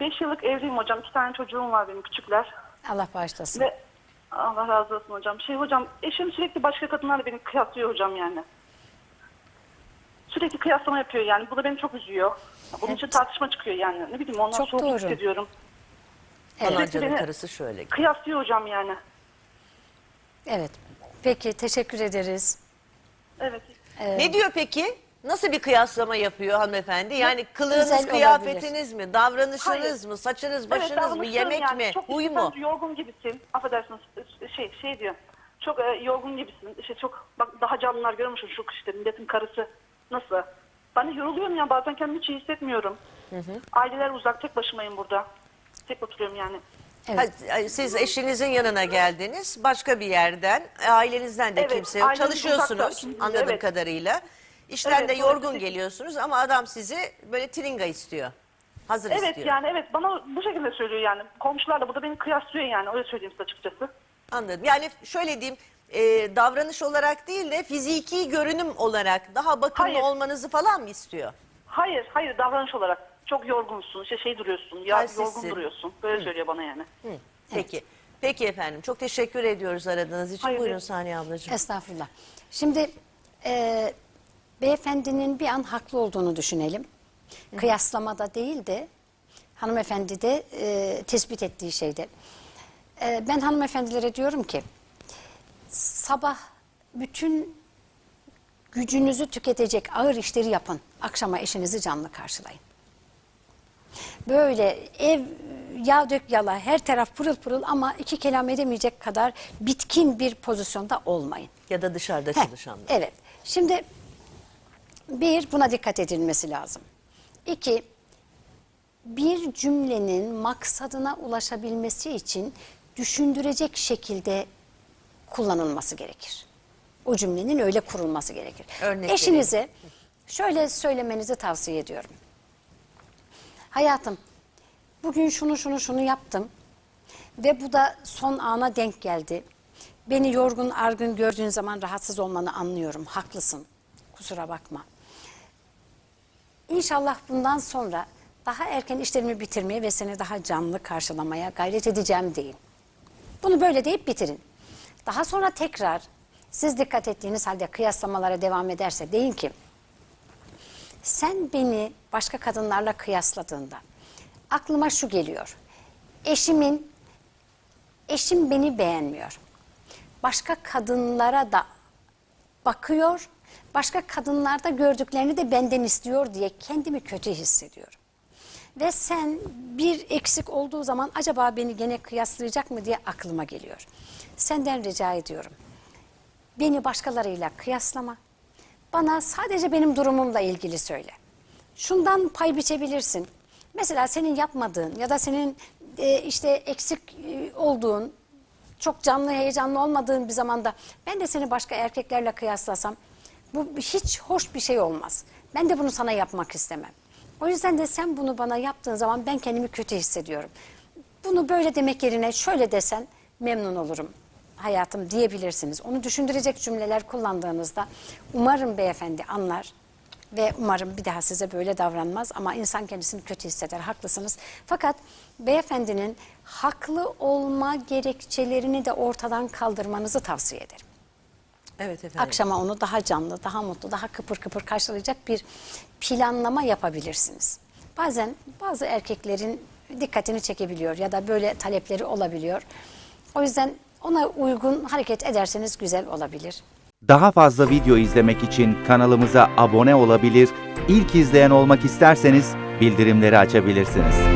5 yıllık evliyim hocam. İki tane çocuğum var benim küçükler. Allah bağışlasın. Ve Allah razı olsun hocam. Şey hocam eşim sürekli başka kadınlarla beni kıyaslıyor hocam yani. Sürekli kıyaslama yapıyor yani. Bu da beni çok üzüyor. Bunun için Evet. tartışma çıkıyor yani. Ne bileyim ondan Çok soğuk doğru. hissediyorum. Evet. Falanca'nın beni- karısı şöyle. Kıyaslıyor hocam yani. Evet. Peki teşekkür ederiz. Evet. Ne diyor peki? Nasıl bir kıyaslama yapıyor hanımefendi? Yani kılığınız, özel kıyafetiniz mi, davranışınız Hayır. mı, saçınız, başınız mı, davranışlarım yemek yani. mi, Çok huy mu? yorgun gibisin. Affedersiniz şey şey diyor. Çok e, yorgun gibisin. İşte çok bak daha canlılar görmüşsün şu işte milletin karısı. Nasıl? Ben de yoruluyorum ya bazen kendimi hiç iyi hissetmiyorum. Aileler uzak tek başımayım burada. Tek oturuyorum yani. Evet. Ha, Siz eşinizin yanına geldiniz, başka bir yerden, ailenizden de Evet, kimse yok. ailemiz Çalışıyorsunuz anladığım Evet. kadarıyla. İşten Evet, de yorgun dolayısıyla- geliyorsunuz ama adam sizi böyle tringa istiyor. Hazır Evet istiyor. yani evet bana bu şekilde söylüyor yani. Komşular da burada beni kıyaslıyor yani öyle söyleyeyim size açıkçası. Anladım. Yani şöyle diyeyim, e, davranış olarak değil de fiziki görünüm olarak daha bakımlı Hayır. olmanızı falan mı istiyor? Hayır hayır davranış olarak çok yorgunsun işte şey duruyorsun ya Halsizsin. yorgun duruyorsun. Böyle söylüyor bana yani. Hı, Peki. Peki efendim. Çok teşekkür ediyoruz aradığınız için. Hayır, Buyurun evet. Saniye ablacığım. Estağfurullah. Şimdi e, beyefendinin bir an haklı olduğunu düşünelim. Kıyaslamada değil de hanımefendi de e, tespit ettiği şeyde. E, ben hanımefendilere diyorum ki sabah bütün gücünüzü tüketecek ağır işleri yapın. Akşama eşinizi canlı karşılayın. Böyle ev yağ dök yala her taraf pırıl pırıl ama iki kelam edemeyecek kadar bitkin bir pozisyonda olmayın. Ya da dışarıda Heh, çalışanlar. Evet. Şimdi bir buna dikkat edilmesi lazım. İki bir cümlenin maksadına ulaşabilmesi için düşündürecek şekilde kullanılması gerekir. O cümlenin öyle kurulması gerekir. Örnek Eşinize şöyle söylemenizi tavsiye ediyorum. Hayatım, bugün şunu şunu şunu yaptım ve bu da son ana denk geldi. Beni yorgun argın gördüğün zaman rahatsız olmanı anlıyorum. Haklısın. Kusura bakma. İnşallah bundan sonra daha erken işlerimi bitirmeye ve seni daha canlı karşılamaya gayret edeceğim deyin. Bunu böyle deyip bitirin. Daha sonra tekrar siz dikkat ettiğiniz halde kıyaslamalara devam ederse deyin ki sen beni başka kadınlarla kıyasladığında aklıma şu geliyor. Eşimin eşim beni beğenmiyor. Başka kadınlara da bakıyor. Başka kadınlarda gördüklerini de benden istiyor diye kendimi kötü hissediyorum. Ve sen bir eksik olduğu zaman acaba beni gene kıyaslayacak mı diye aklıma geliyor. Senden rica ediyorum. Beni başkalarıyla kıyaslama. Bana sadece benim durumumla ilgili söyle. Şundan pay biçebilirsin. Mesela senin yapmadığın ya da senin e, işte eksik e, olduğun, çok canlı heyecanlı olmadığın bir zamanda ben de seni başka erkeklerle kıyaslasam bu hiç hoş bir şey olmaz. Ben de bunu sana yapmak istemem. O yüzden de sen bunu bana yaptığın zaman ben kendimi kötü hissediyorum. Bunu böyle demek yerine şöyle desen memnun olurum hayatım diyebilirsiniz. Onu düşündürecek cümleler kullandığınızda umarım beyefendi anlar ve umarım bir daha size böyle davranmaz ama insan kendisini kötü hisseder. Haklısınız. Fakat beyefendinin haklı olma gerekçelerini de ortadan kaldırmanızı tavsiye ederim. Evet efendim. Akşama onu daha canlı, daha mutlu, daha kıpır kıpır karşılayacak bir planlama yapabilirsiniz. Bazen bazı erkeklerin dikkatini çekebiliyor ya da böyle talepleri olabiliyor. O yüzden ona uygun hareket ederseniz güzel olabilir. Daha fazla video izlemek için kanalımıza abone olabilir, ilk izleyen olmak isterseniz bildirimleri açabilirsiniz.